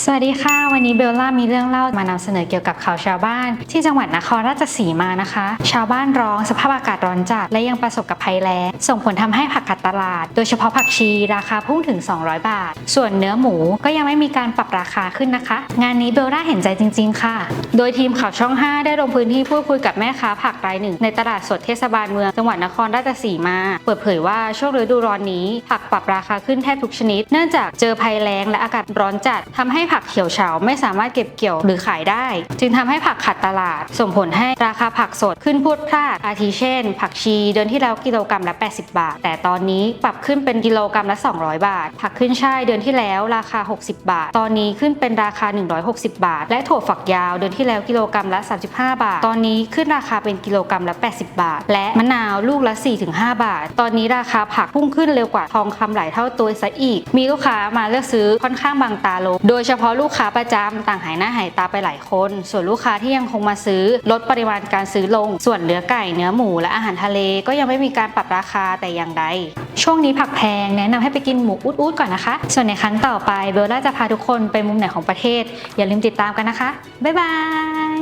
สวัสดีค่ะ วันนี้เบลล่ามีเรื่องเล่ามานำเสนอเกี่ยวกับข่าวชาวบ้าน ที่จังหวัดนครราชสีมานะคะ ชาวบ้านร้องสภาพอากาศร้อนจัดและยังประสบกับภัยแล้งส่งผลทำให้ผักขาดตลาด โดยเฉพาะผักชีราคาพุ่งถึง 200 บาท ส่วนเนื้อหมูก็ยังไม่มีการปรับราคาขึ้นนะคะ งานนี้เบลล่าเห็นใจจริง ๆ ค่ะ โดยทีมข่าวช่อง 5 ได้ลงพื้นที่พูดคุยกับแม่ค้าผักรายหนึ่งในตลาดสดเทศบาลเมืองจังหวัดนครราชสีมา เปิดเผยว่าช่วงฤดูร้อนนี้ผักปรับราคาขึ้นแทบทุกชนิด เนื่องจากเจอภัยแล้งและอากาศร้อนจัดทำให้ผักเขียวเฉาไม่สามารถเก็บเกี่ยวหรือขายได้ จึงทำให้ผักขาดตลาด ส่งผลให้ราคาผักสดขึ้นพูดพลาดอาทิเช่น ผักชีเดือนที่แล้วกิโลกรัมละ 80 บาท แต่ตอนนี้ปรับขึ้นเป็นกิโลกรัมละ 200 บาท ผักขึ้นช่ายเดือนที่แล้วราคา 60 บาท ตอนนี้ขึ้นเป็นราคา 160 บาท และถั่วฝักยาวเดือนที่แล้วกิโลกรัมละ 35 บาท ตอนนี้ขึ้นราคาเป็นกิโลกรัมละ 80 บาท และมะนาวลูกละ 4-5 บาท ตอนนี้ราคาผักพุ่งขึ้นเร็วกว่าทองคำหลายเท่าตัวซะอีก มีลูกค้ามาเลือกซื้อค่อนข้างบางตาลงโดยเฉฉพาะลูกค้าประจำต่างหายหน้าหายตาไปหลายคน ส่วนลูกค้าที่ยังคงมาซื้อลดปริมาณการซื้อลง ส่วนเนื้อไก่เนื้อหมูและอาหารทะเลก็ยังไม่มีการปรับราคาแต่อย่างใด ช่วงนี้ผักแพงแนะนำให้ไปกินหมูอุดๆก่อนนะคะ ส่วนในครั้งต่อไปเบลล่าจะพาทุกคนไปมุมไหนของประเทศ อย่าลืมติดตามกันนะคะ บ๊ายบาย